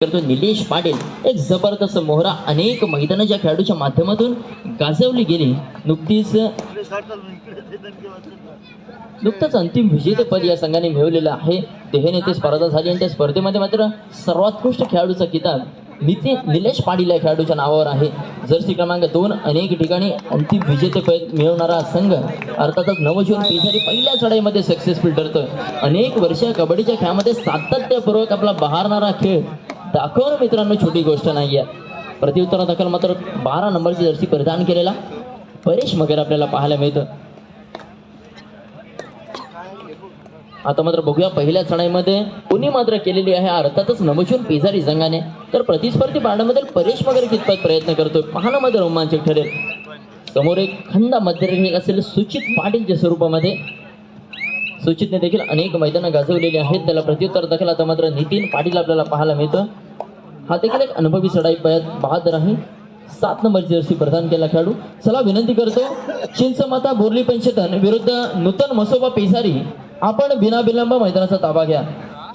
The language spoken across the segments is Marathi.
करतो. निलेश पाटील एक जबरदस्त मोहरा अनेक मैदानाच्या खेळाडूच्या माध्यमातून गाजवली गेली. नुकतीच नुकतंच अंतिम विजेतेपद या संघाने मिळवलेलं आहे. देहनेते स्पर्धा झाली आणि त्या स्पर्धेमध्ये मात्र सर्वोत्कृष्ट खेळाडूचा किताब निती निलेश पाटील या खेळाडूच्या नावावर आहे. जर्सी क्रमांक दोन अनेक ठिकाणी अंतिम विजेतेपद मिळवणारा संघ अर्थातच नवजीवन पिझारी पहिल्या चढाईमध्ये सक्सेसफुल ठरतोय. अनेक वर्ष कबड्डीच्या खेळामध्ये सातत्यपूर्वक आपला बहारणारा खेळ दाखवणं मित्रांनो छोटी गोष्ट नाही आहे. प्रतिउत्तरादाखल मात्र बारा नंबरची जर्सी परिधान केलेला परेश मगर आपल्याला पाहायला मिळतं. आता मात्र बघूया पहिल्या चढाईमध्ये कुणी मात्र केलेली आहे अर्थातच नमशून पिझारी संघाने. तर प्रतिस्पर्धी पारण्यामध्ये परेश वगैरे कितपत प्रयत्न करतोय? पाहणं मध्ये रोमांचक ठरेल. समोर एक खंदा मध्यरेखिक असेल सुचित पाटीलच्या स्वरूपामध्ये. सुचितने देखील अनेक मैदानं गाजवलेली आहेत. त्याला प्रत्युत्तर दाखल आता मात्र नितीन पाटील आपल्याला पाहायला मिळतं हा देखील एक अनुभवी चढाई पयात बहादर आहे. सात नंबर जर्सी प्रदान केला खेळाडू. चला विनंती करतो चिंचमाता बोरली पंचतन विरुद्ध नूतन मसोबा पेसारी आपण बिना विलंब मैदानाचा ताबा घ्या.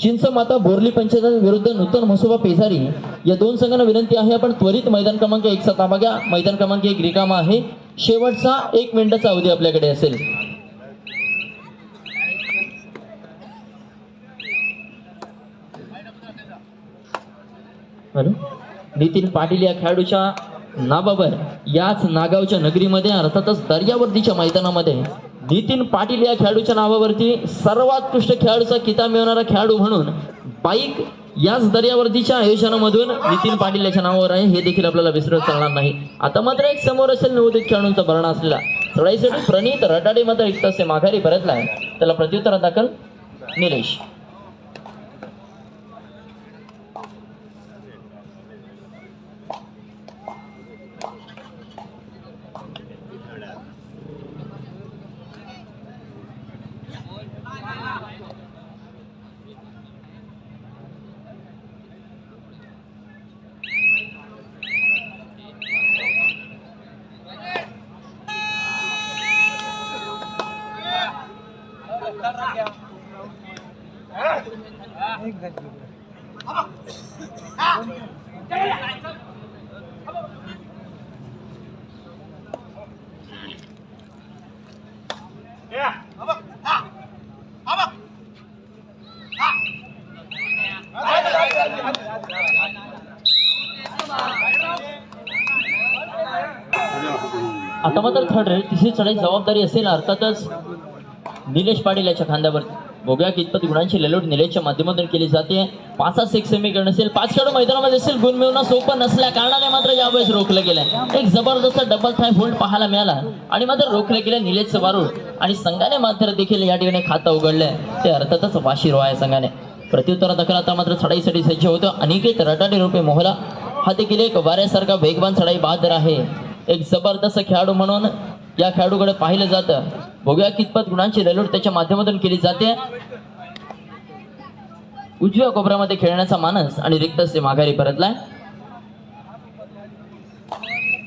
चिंचमाता बोरली पंचायत विरुद्ध नूतन मसोबा पेसारी. या दोन संघांना विनंती आहे आपण त्वरित मैदान क्रमांक एकचा ताबा घ्या. मैदान क्रमांक एक रिकामा आहे. शेवटचा एक मिनिटाचा अवधी आपल्याकडे असेल. हॅलो? नितीन पाटील या खेळाडूच्या नाबाबर याच नागावच्या नगरीमध्ये अर्थातच दर्यावर्दीच्या मैदानामध्ये नितीन पाटील या खेळाडूच्या नावावरती सर्वोत्कृष्ट खेळाडूचा किताब मिळवणारा खेळाडू म्हणून बाईक याच दर्यावर्दीच्या आयोजनामधून नितीन पाटील याच्या नावावर आहे. हे देखील आपल्याला विसरत चालणार नाही. आता मात्र एक समोर असेल नवोदित खेळाडूंचा भरणा असलेला. चढाईसाठी प्रणीत रटाडे मात्र एक तास माघारी परतला आहे त्याला प्रत्युत्तर दाखल निलेश. आता मात्र थर्ड रेड तिसरी चढाई जबाबदारी असेल अर्थातच निलेश पाटील याच्या खांद्यावर भोग्या कितपत गुणांची ललोट निलेच्या माध्यमातून केली जाते. पाच सिक्स समीकरण असेल पाच खेळाडू मैदानामध्ये असेल गुण मिळवणं सोपं नसल्या कारणाने मात्र यावेळेस रोखलं गेलं एक जबरदस्त डबल थाय होल्ड पाहायला मिळाला आणि मात्र रोखलं गेलं निलेश वारुळ आणि संघाने मात्र देखील या ठिकाणी खातं उघडलंय. ते अर्थातच वाशिरो आहे संघाने. प्रत्युत्तर दखल आता मात्र चढाईसाठी सज्ज होतं. अनेक रटाटे रुपये मोहला. हा देखील एक वाऱ्यासारखा वेगवान चढाई बहादर आहे. एक जबरदस्त खेळाडू म्हणून या खेळाडूकडे पाहिलं जातं. बघूया कितपत गुणांची ललोट त्याच्या माध्यमातून केली जाते. उजव्या कोपऱ्यामध्ये खेळण्याचा मानस आणि रिक्त असते माघारी परतलाय.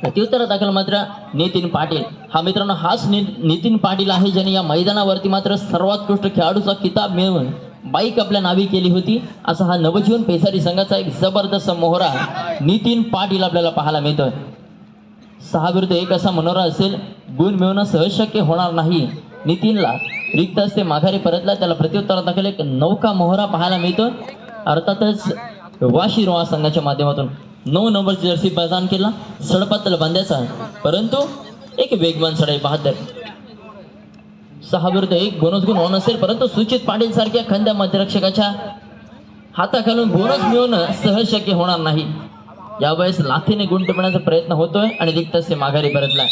प्रत्युत्तर दाखल मात्र नितीन पाटील. हा मित्रांनो हाच नि नितीन पाटील आहे ज्याने या मैदानावरती मात्र सर्वोत्कृष्ट खेळाडूचा किताब मिळवून बाईक आपल्या नावी केली होती. असा हा नवजीवन पेसारी संघाचा एक जबरदस्त मोहरा नितीन पाटील आपल्याला पाहायला मिळतोय. सहा विरुद्ध एक असा मनोरा असेल गुण मिळवणं सहज शक्य होणार नाही. नितीनला रिक्त असते माघारी परतला त्याला प्रत्युत्तरादाखल एक नौका मोहरा पाहायला मिळतो. अर्थातच वाशी रोहा संघाच्या माध्यमातून नऊ नंबर जर्सी प्रदान केला. सडपातल बांध्याचा परंतु एक वेगवान सडाई बहादर सहा विरुद्ध एक बोनस गुण होणं असेल परंतु सुचित पाटील सारख्या खंद्या मध्यरक्षकाच्या हाताखालून बोनस मिळवणं सहज शक्य होणार नाही. यावेळेस लाथीने गुण टिपण्याचा प्रयत्न होतोय आणि रिक्त असे माघारी परतलाय.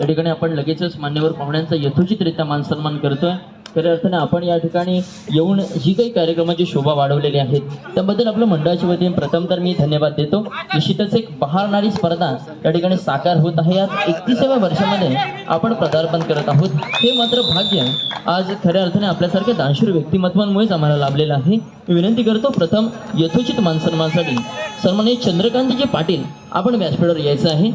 या ठिकाणी आपण लगेचच मान्यवर पाहुण्यांचा यथोचितरित्या मान सन्मान करतोय. खऱ्या अर्थाने आपण या ठिकाणी येऊन जी काही कार्यक्रमाची शोभा वाढवलेली आहेत त्याबद्दल आपल्या मंडळाच्या वतीने प्रथम तर मी धन्यवाद देतो. निश्चितच एक बहारणारी स्पर्धा या ठिकाणी साकार होत आहे. यात एकतीसाव्या वर्षामध्ये आपण पदार्पण करत आहोत. हे मात्र भाग्य आज खऱ्या अर्थाने आपल्यासारख्या दानशूर व्यक्तिमत्वांमुळेच आम्हाला लाभलेलं आहे. मी विनंती करतो प्रथम यथोचित मानसन्मानासाठी सन्मानासाठी चंद्रकांतजी पाटील आपण व्यासपीठावर यायचं आहे.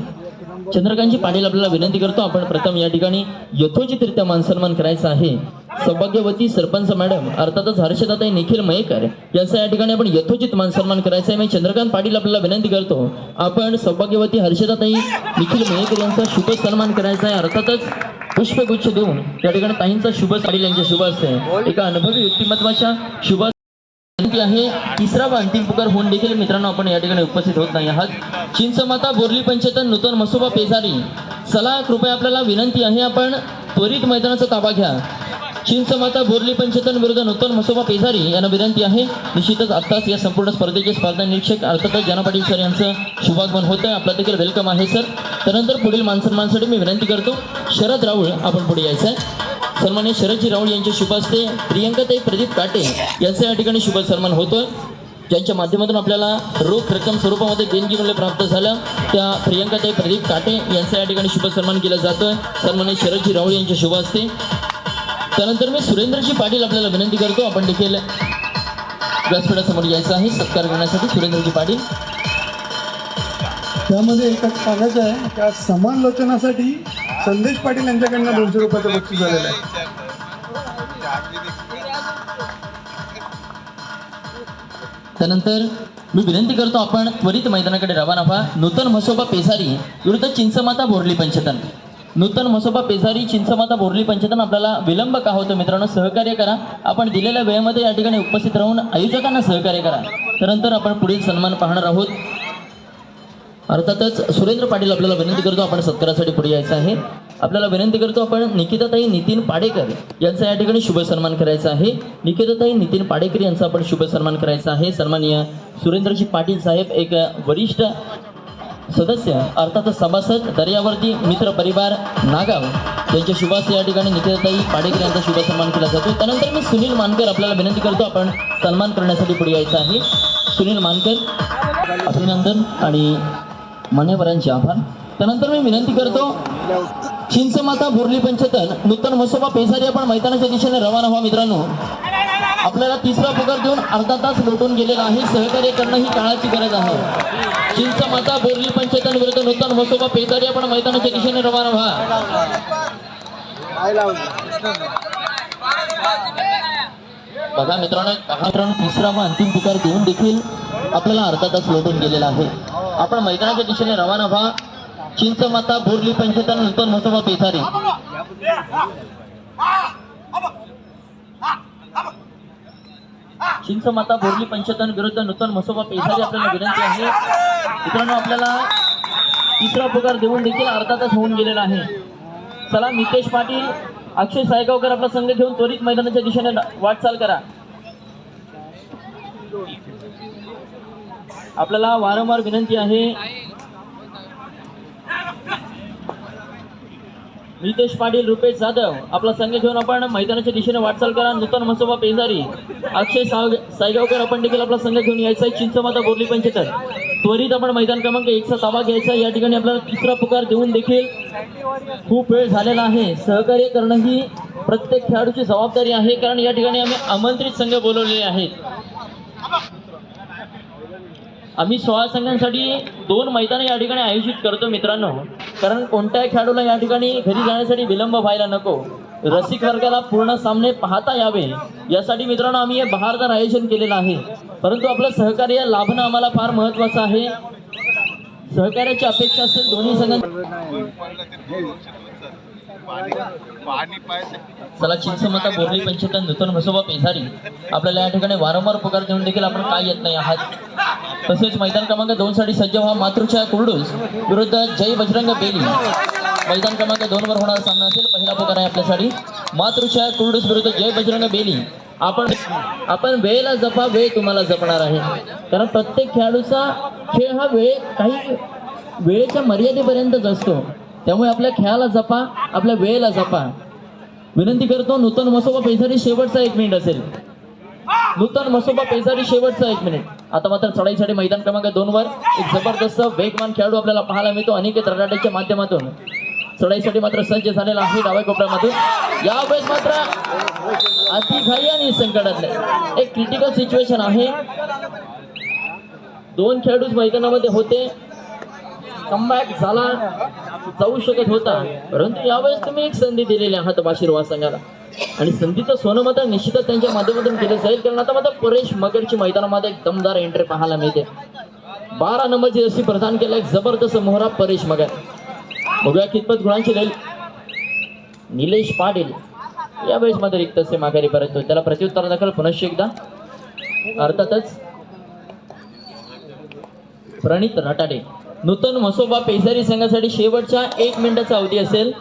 चंद्रकांतजी पाटील आपल्याला विनंती करतो आपण प्रथम या ठिकाणी यथोचितरित्या मानसन्मान करायचा आहे. सौभाग्यवती सरपंच मॅडम अर्थातच हर्षदाताई निखिल मयेकर यांचा या ठिकाणी आपण यथोचित मान सन्मान करायचा आहे. मी चंद्रकांत पाटील आपल्याला विनंती करतो आपण सौभाग्यवती हर्षदाताई निखिल मयेकर यांचा शुभ सन्मान करायचा आहे. अर्थातच पुष्पगुच्छ देऊन या ठिकाणी ताईंचा शुभ पाटील यांच्या शुभ असते. एका अनुभवी व्यक्तिमत्वाच्या शुभ आहे. तिसरा व अंतिम पुकार होऊन देखील मित्रांनो आपण या ठिकाणी उपस्थित होत नाही आहात. चिंचमाता बोरली पंचतन नूतन मसोबा पेजारी. चला कृपया आपल्याला विनंती आहे. आपण त्वरित मैदानाचा ताबा घ्या. चिंचमाता बोरली पंचतन विरुद्ध नूतन मसोबा पेझारी यांना विनंती आहे. निश्चितच आत्ताच या संपूर्ण स्पर्धेचे स्पर्धा निरीक्षक अर्थातच जाना पाटील सर यांचं शुभागमन होतं आपलं आपला देखील वेलकम आहे सर त्यानंतर पुढील मानसन्मानसाठी मी विनंती करतो शरद राऊळ आपण पुढे यायचं आहे. सन्मान्य शरदजी राऊळ यांचे शुभ असते प्रियंकाताई प्रदीप काटे यांचा या ठिकाणी शुभ सन्मान होतोय. ज्यांच्या माध्यमातून आपल्याला रोख रक्कम स्वरूपामध्ये देणगी मूल्य प्राप्त झालं त्या प्रियंकाताई प्रदीप काटे यांचा या ठिकाणी शुभ सन्मान केला जातोय. सन्मान्य शरदजी राऊळ यांचे शुभ असते त्यानंतर मी सुरेंद्रजी पाटील आपल्याला विनंती करतो आपण देखील व्यासपीठासमोर यायचं आहे. सत्कार करण्यासाठी सुरेंद्रजी पाटील. त्यामध्ये एकच सांगायचं आहे की आज समालोचनासाठी संदेश पाटील यांच्याकडनं दोनशे रुपयाचं बक्षीस झालेलं आहे. त्यानंतर मी विनंती करतो आपण त्वरित मैदानाकडे रवाना व्हा. नूतन म्हसोबा पेसारी विरुद्ध चिंचमाता बोरली पंचतन. नूतन म्हसोबा पेजारी चिंचमाता बोरली पंचायतनं आपल्याला विलंब का होतो मित्रांनो? सहकार्य करा. आपण दिलेल्या वेळेमध्ये या ठिकाणी उपस्थित राहून आयोजकांना सहकार्य करा. त्यानंतर आपण पुढील सन्मान पाहणार आहोत. अर्थातच सुरेंद्र पाटील आपल्याला विनंती करतो आपण सत्कारासाठी पुढे यायचं आहे. आपल्याला विनंती करतो आपण निकिताताई नितीन पाडेकर यांचा या ठिकाणी शुभ सन्मान करायचा आहे. निकिताताई नितीन पाडेकर यांचा आपण शुभ सन्मान करायचा आहे. सन्माननीय सुरेंद्रजी पाटील साहेब एक वरिष्ठ सदस्य अर्थातच सभासद दर्यावर्ती मित्र परिवार नागाव. यांच्या शुभास या ठिकाणी निखिलताई पाडेकर यांचा शुभ सन्मान केला जातो. त्यानंतर मी सुनील मानकर आपल्याला विनंती करतो आपण सन्मान करण्यासाठी पुढे यायचं आहे. सुनील मानकर अभिनंदन आणि मान्यवरांचे आभार. त्यानंतर मी विनंती करतो चिंचमाता बोरली पंचतन नूतन मसोबा पेसारी आपण मैदानाच्या दिशेने रवाना व्हा मित्रांनो. आपल्याला तिसरा पगार देऊन अर्धा तास लोटून गेलेला आहे. सहकार्य करणं ही काळाची गरज आहे. चिंचमाता बोरली पंचतन विरुद्ध नूतन मसोबा पेसारी आपण मैदानाच्या दिशेने रवाना व्हा. बघा मित्रांनो मित्रांनो तिसरा व अंतिम पुकार देऊन देखील आपल्याला अर्धा तास लोटून गेलेला आहे. आपण मैदानाच्या दिशेने रवाना व्हा. चिंच माता बोरली पंचतन नूतन मसोबा चिंच माता बोरली पंचतन विरुद्ध नूतन मसोबा पेसारी आपल्याला विनंती आहे. मित्रांनो आपल्याला तिसरा पगार देऊन देखील अर्धा तास होऊन गेलेला आहे. चला नितेश पाटील अक्षय सायगावकर आपला संघ घेऊन त्वरित मैदानाच्या दिशेने वाटचाल करा. आपल्याला वारंवार विनंती आहे. नितेश पाटील रुपेश जाधव आपला संघ घेऊन आपण मैदानाच्या दिशेने वाटचाल करा. नूतन मसोबा पेजारी अक्षय साव सायगावकर आपण देखील आपला संघ घेऊन यायचा आहे. चिंचमाता बोरली पंचतर. त्वरित आपण मैदान क्रमांक एकचा ताबा घ्यायचा आहे. या ठिकाणी आपल्याला तिसरा पुकार देऊन देखील खूप वेळ झालेला आहे. सहकार्य करणं ही प्रत्येक खेळाडूची जबाबदारी आहे. कारण या ठिकाणी आम्ही आमंत्रित संघ बोलवलेले आहेत. आम्ही सोळा संघांसाठी दोन मैदानं या ठिकाणी आयोजित करतो मित्रांनो. कारण कोणत्याही खेळाडूला या ठिकाणी घरी जाण्यासाठी विलंब व्हायला नको. रसिक वर्गाला पूर्ण सामने पाहता यावे. यासाठी मित्रांनो आम्ही हे बहारदार आयोजन केलेलं आहे. परंतु आपलं सहकार्य लाभणं आम्हाला फार महत्त्वाचं आहे. सहकार्याची अपेक्षा असेल दोन्ही संघ चला चिंचमता बोरली पंचतन नूतन म्हसोबा पेसारी आपल्याला या ठिकाणी वारंवार पुकार देऊन देखील आपण काय येत नाही आहात. तसेच मैदान क्रमांक दोन साठी सज्ज व्हा मातृच्या कुरडूस. विरुद्ध जय बजरंग बेली. मैदान क्रमांक दोन वर होणारा सामना असेल. पहिला पुकार आहे आपल्यासाठी. मातृच्या कुरडूस विरुद्ध जय बजरंग बेली. आपण आपण वेळेला जपा वेळ तुम्हाला जपणार आहे. कारण प्रत्येक खेळाडूचा खेळ हा वेळ काही वेळेच्या मर्यादेपर्यंतच असतो. त्यामुळे आपल्या खेळाला जपा आपल्या वेळेला जपा. विनंती करतो नूतन मसोबा पेसारी शेवटचा एक मिनिट असेल. नूतन मसोबा पेसारी शेवटचा एक मिनिट आता मात्र चढाईसाठी मैदान क्रमांक दोन वर एक जबरदस्त वेगवान खेळाडू आपल्याला पाहायला मिळतो अनेक रटाट्याच्या माध्यमातून. चढाईसाठी मात्र सज्ज झालेला आहे डाव्या कोपऱ्यामधून. यावेळेस मात्र अतिघाई आणि संकटातले. एक क्रिटिकल सिच्युएशन आहे. दोन खेळाडूच मैदानामध्ये होते. कमबॅक झाला जाऊ शकत होता. परंतु यावेळेस तुम्ही एक संधी दिलेली आहात बाशिरवा संघाला आणि संधीचं सोनं मात्र निश्चितच त्यांच्या माध्यमातून केलं जाईल. कारण आता मात्र परेश मगरची मैदानामध्ये एक दमदार एंट्री पाहायला मिळते. बारा नंबरची जशी प्रदान केला एक जबरदस्त मोहरा परेश मगर. बघूया कितपत गुणांची राहील निलेश पाटील. यावेळेस मात्र रिक्त असे माघारी परत त्याला प्रत्युत्तर दाखल पुनश्च एकदा. अर्थातच प्रणित रटाडे नूतन मसोबा पेसारी संघासाठी शेवटच्या एक मिनिटाचा अवधी असेल.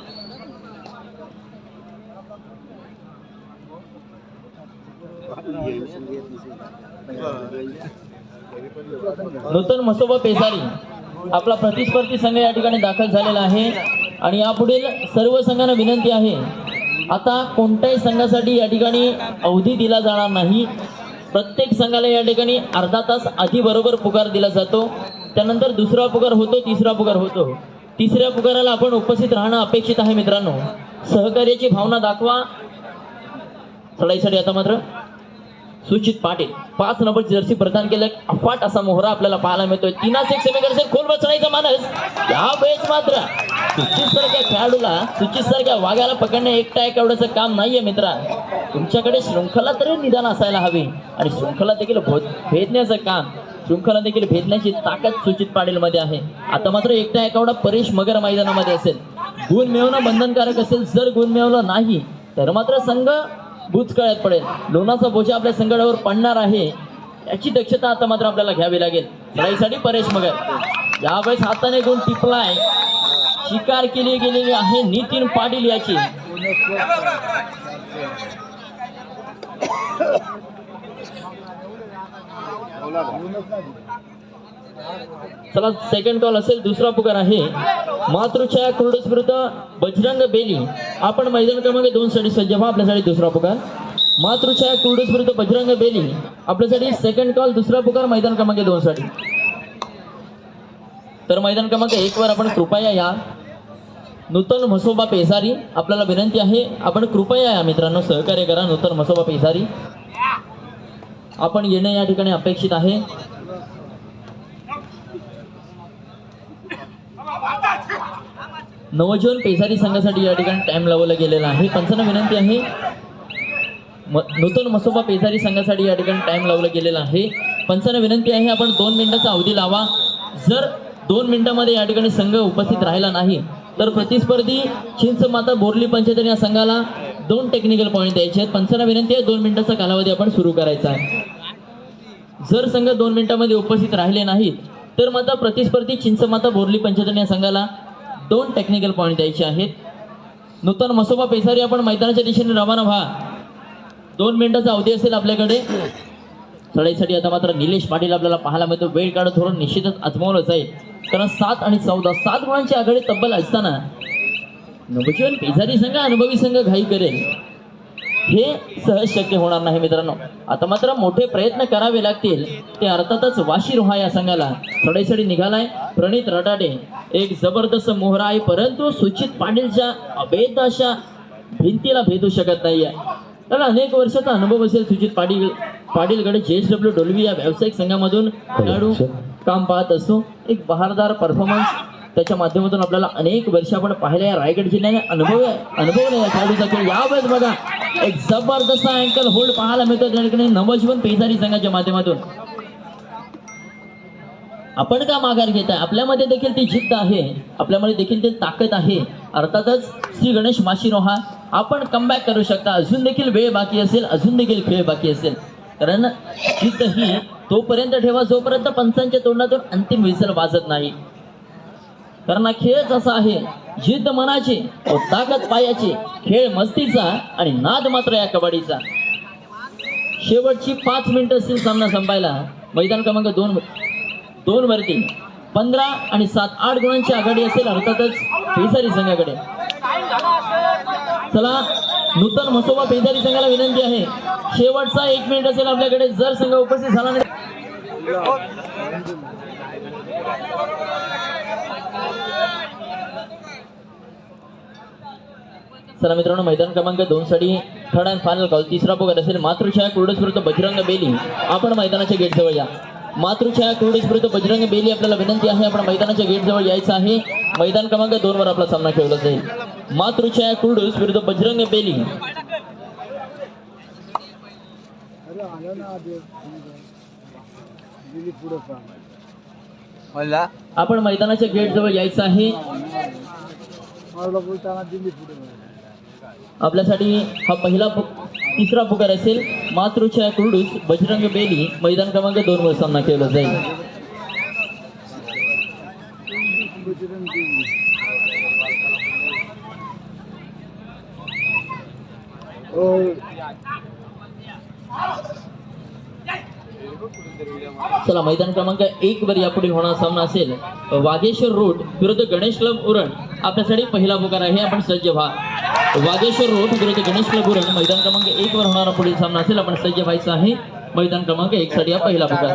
नूतन मसोबा पेसारी आपला प्रतिस्पर्धी संघ या ठिकाणी दाखल झालेला आहे. आणि यापुढील सर्व संघांना विनंती आहे आता कोणत्याही संघासाठी या ठिकाणी अवधी दिला जाणार नाही. प्रत्येक संघाला या ठिकाणी अर्धा तास आधी बरोबर पुकार दिला जातो. त्यानंतर दुसरा पुकार होतो तिसरा पुकार होतो. तिसऱ्या पुकाराला आपण उपस्थित राहणं अपेक्षित आहे मित्रांनो. सहकार्याची भावना दाखवा. चढाईसाठी आता मात्र सुचित पाटील. पाच नंबरची जर्सी प्रदान केलं. अफाट असा मोहरा आपल्याला पाहायला मिळतोय. तीनाच एक सेमीकडे खोल बसण्याचा मानस या वेळेस मात्र सुचित सारख्या खेळाडूला सुचित सारख्या वाघ्याला पकडणे एकटा एक एवढ्याचं काम नाहीये मित्रा. तुमच्याकडे शृंखला तरी निदान असायला हवी. आणि शृंखला देखील भेदण्याचं काम. शृंखला देखील भेदण्याची ताकद सुचित पाटील मध्ये आहे. आता मात्र एकटा एकावडा परेश मगर मैदानामध्ये असेल. गुण मिळवणं बंधनकारक असेल जर गुण मिळवलं नाही तर मात्र संघ भूतकाळात पडेल. लोणाचा बोजा आपल्या संघावर पडणार आहे याची दक्षता आता मात्र आपल्याला घ्यावी लागेल. लढाईसाठी परेश मगर. यावेळेस हाताने गुण टिपलाय. शिकार केली गेलेली आहे नितीन पाटील याची. चला सेकंड कॉल असेल दुसरा पुकार आहे. मातृछाया कुरडस विरुद्ध बजरंग बेली. आपण मैदान क्रमांक दोन साठी सज्ज व्हा आपल्यासाठी दुसरा पुकार. मातृछाया कुरडस विरुद्ध बजरंग बेली. आपल्यासाठी सेकंड कॉल दुसरा पुकार मैदान क्रमांक दोन साठी. तर मैदान क्रमांक एक वर आपण कृपया या. नूतन म्हसोबा पेसारी आपल्याला विनंती आहे. आपण कृपया या मित्रांनो सहकार्य करा. नूतन म्हसोबा पेसारी. आपण येणं या ठिकाणी अपेक्षित आहे. नवजीवन पेसारी संघासाठी या ठिकाणी टाइम लावला गेलेला आहे. पंचांना विनंती आहे. म- नूतन मसोबा पेसारी संघासाठी या ठिकाणी टाइम लावला गेलेला आहे. पंचांना विनंती आहे आपण दोन मिनिटाचा अवधी लावा. जर दोन मिनिटामध्ये या ठिकाणी संघ उपस्थित राहिला नाही तर प्रतिस्पर्धी चिंच माता बोरली पंचायत या संघाला दोन टेक्निकल पॉईंट द्यायचे आहेत पंचांना विनंती आहे दोन मिनिटाचा कालावधी आपण सुरू करायचा आहे. जर संघ दोन मिनिटांमध्ये उपस्थित राहिले नाहीत तर मात्र प्रतिस्पर्धी चिंचमाता बोरली पंचायत या संघाला दोन टेक्निकल पॉईंट द्यायचे आहेत. नूतन मसोबा पेसारी आपण मैदानाच्या दिशेने रवाना व्हा. दोन मिनिटाचा अवधी असेल आपल्याकडे. चढाईसाठी आता मात्र निलेश पाटील आपल्याला पाहायला मिळतो. वेळ काढत धोरण निश्चितच आजमावलंच आहे. कारण सात आणि चौदा सात गुणांची आघाडी तब्बल असताना नवजीवन पेसारी संघ अनुभवी संघ घाई करेल. हे सहज शक्य होणार नाही मित्रांनो. आता मात्र मोठे प्रयत्न करावे लागतील. ते अर्थातच वाशी रोहा या संघाला चढाईसाठी निघालाय. प्रणित रटाडे एक जबरदस्त मोहरा आहे परंतु सुचित पाटीलच्या अभेद अशा भिंतीला भेदू शकत नाहीये. त्याला अनेक वर्षाचा अनुभव असेल सुचित पाटील पाटीलकडे जे एस डब्ल्यू डोलवी या व्यावसायिक संघामधून. खेळाडू काम पाहत असतो. एक बहारदार परफॉर्मन्स त्याच्या माध्यमातून आपल्याला अनेक वर्ष आपण पाहिले या रायगड जिल्ह्याने अनुभव अनुभवलं या खेळाडूचा खेळ यावेळेस बघा एक जबरदस्त अँकल होल्ड पाहायला मिळतो त्या ठिकाणी नवजीवन पेसारी संघाच्या माध्यमातून. आपण का माघार घेताय? आपल्यामध्ये देखील ती जिद्द आहे. आपल्यामध्ये देखील ती ताकद आहे. अर्थातच श्री गणेश माशिरोहा आपण कमबॅक करू शकता. अजून देखील वेळ बाकी असेल. अजून देखील खेळ बाकी असेल. कारण जिद्द ही तोपर्यंत ठेवा जोपर्यंत पंचांच्या तोंडातून अंतिम विसर वाजत नाही. कारण हा खेळच असा आहे जिद्द मनाची व ताकद पायाची खेळ मस्तीचा आणि नाद मात्र या कबड्डीचा. शेवटची पाच मिनिटं असतील सामना संपायला. मैदान क्रमांक दोन दोन वरती. पंधरा आणि सात आठ गुणांची आघाडी असेल अर्थातच पेसारी संघाकडे. चला नूतन मसोबा पेसारी संघाला विनंती आहे. शेवटचा एक मिनिट असेल आपल्याकडे जर संघ उपस्थित झाला नाही चला मित्रांनो मैदान क्रमांक दोन साठी थर्ड अँड फायनल कॉल तिसरा पोगत असेल मातृछाया कुरडस विरुद्ध बजरंग बेली. आपण मैदानाच्या गेट जवळ या. मातृछाया कुरडस विरुद्ध बजरंग बेली आपल्याला विनंती आहे आपण मैदानाच्या गेट जवळ यायचं आहे. मैदान क्रमांक दोन वर आपला सामना खेळला जाईल. मातृछाया कुरडूस विरुद्ध बजरंग बेली. आपण मैदानाच्या गेट जवळ यायचं आहे. आपल्यासाठी हा पहिला पु- तिसरा पुकार असेल. मातृछाया कुर्डूस बजरंग बेली मैदान क्रमांक दोन वर सामना केला जाईल. चला मैदान क्रमांक एक वर यापुढे होणारा सामना असेल. वाघेश्वर रोड विरुद्ध गणेश क्लब उरण. आपल्यासाठी पहिला पुकार आहे. आपण सज्ज व्हा. वागेश्वर रोड विरुद्ध गणेश क्लब मैदान क्रमांक एक वर होणारा पुढील सामना असेल. आपण सज्ज व्हायचं आहे. मैदान क्रमांक एक साठी हा पहिला पुकार.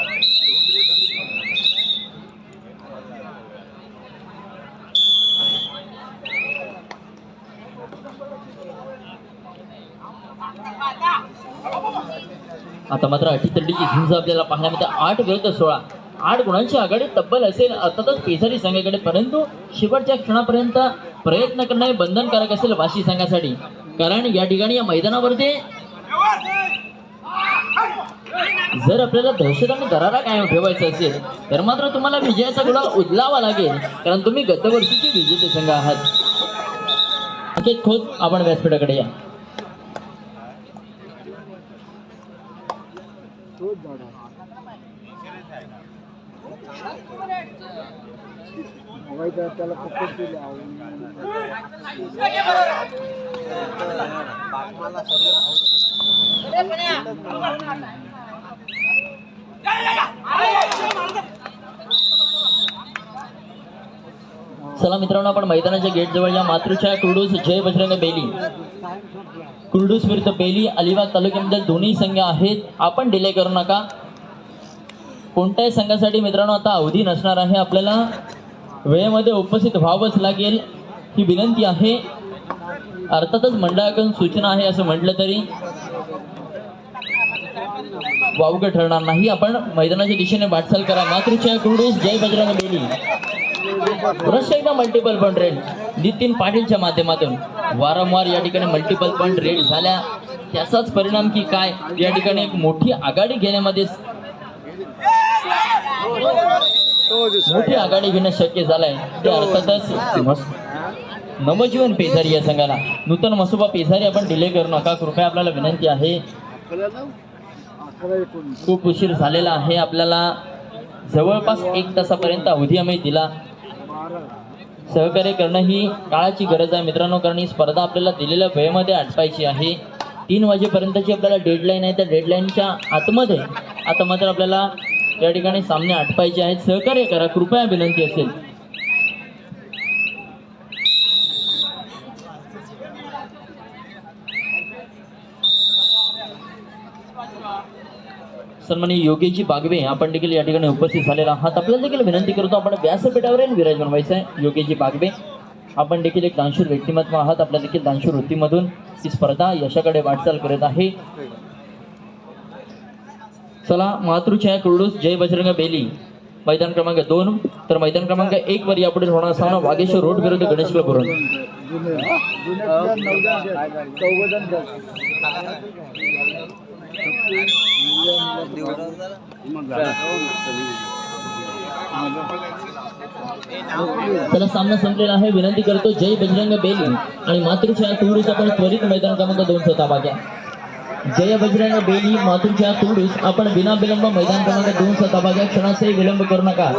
आता मात्र अटीतटीची झुंज आपल्याला पाहायला मिळते आठ विरुद्ध सोळा. आठ गुणांची आघाडी तब्बल असेल अर्थातच पेसारी संघाकडे परंतु शेवटच्या क्षणापर्यंत प्रयत्न करणं हे बंधनकारक असेल वाशी संघासाठी. कारण या ठिकाणी या मैदानावरती जर आपल्याला दहशत आणि दरारा कायम ठेवायचा असेल तर मात्र तुम्हाला विजयाचा गुलाल उजलावा लागेल. कारण तुम्ही गतवर्षीचे विजेते संघ आहात. अंकित खोत आपण व्यासपीठाकडे या. त्याला पकड दिले. चला मित्रांनो आपण मैदानाच्या गेट जवळ या कुर्डूस जय बजरंग बेली. कुर्डूस विरुद्ध बेली अलिबाग तालुक्यामध्ये दोन्ही संघ आहेत. आपण डिले करू नका. कोणत्याही संघासाठी मित्रांनो आता अवधी नसणार आहे. आपल्याला वेळेमध्ये उपस्थित व्हावंच लागेल ही विनंती आहे. अर्थातच मंडळाकडून सूचना आहे असं म्हटलं तरी वावगं ठरणार नाही. आपण मैदानाच्या दिशेने वाटचाल करा. मातृछाया कुर्डूस जय बजरंग बेली. पुनश्च एकदा मल्टिपल पॉईंट रेड नितीन पाटीलच्या माध्यमातून वारंवार या ठिकाणी मल्टिपल पॉईंट रेड झाल्या. त्याचाच परिणाम की काय? या ठिकाणी एक मोठी आघाडी घेण्यामध्ये मोठी आघाडी घेणं शक्य झालंय. ते अर्थातच नवजीवन पेसारी या संघाला. नूतन मसोबा पेसारी आपण डिले करू नका. कृपया आपल्याला विनंती आहे. खूप उशीर झालेला आहे. आपल्याला जवळपास एक तासापर्यंत अवधी आम्ही दिला. सहकार्य करणं ही काळाची गरज आहे. मित्रांनो कारण ही स्पर्धा आपल्याला दिलेल्या वेळेमध्ये आटपायची आहे. तीन वाजेपर्यंतची आपल्याला डेडलाईन आहे. त्या डेडलाईनच्या आतमध्ये आता मात्र आपल्याला या ठिकाणी सामने आटपायचे आहेत. सहकार्य करा. कृपया विनंती असेल. सन्मानी योगेशजी बागवे आपण देखील या ठिकाणी उपस्थित झालेला आहात. आपल्याला देखील विनंती करतो आपण व्यासपीठावरील विराज बनवायचं आहे योगेशजी बागवे आपण देखील एक दानशूर व्यक्तिमत्व आहात. आपल्या देखील दानशूर वृत्तीमधून ही स्पर्धा यशाकडे वाटचाल करत आहे. चला मातृछाया क्रुडूस जय बजरंग बेली. मैदान क्रमांक दोन. तर मैदान क्रमांक एक वर यापुढे होणार सामना वागेश्वर रोड विरुद्ध गणेश क्लब वरून. त्याला सामना संपलेला आहे. विनंती करतो जय बजरंग बेली. आणि मातृछाया तुडूस आपण त्वरित मैदान क्रमांक दोन स्वतः घ्या. जय बजरंग बेली मातृछाया तुडूस आपण विनाविलंब मैदान क्रमांक दोन स्वतः घ्या क्षणाचाही विलंब करू नका.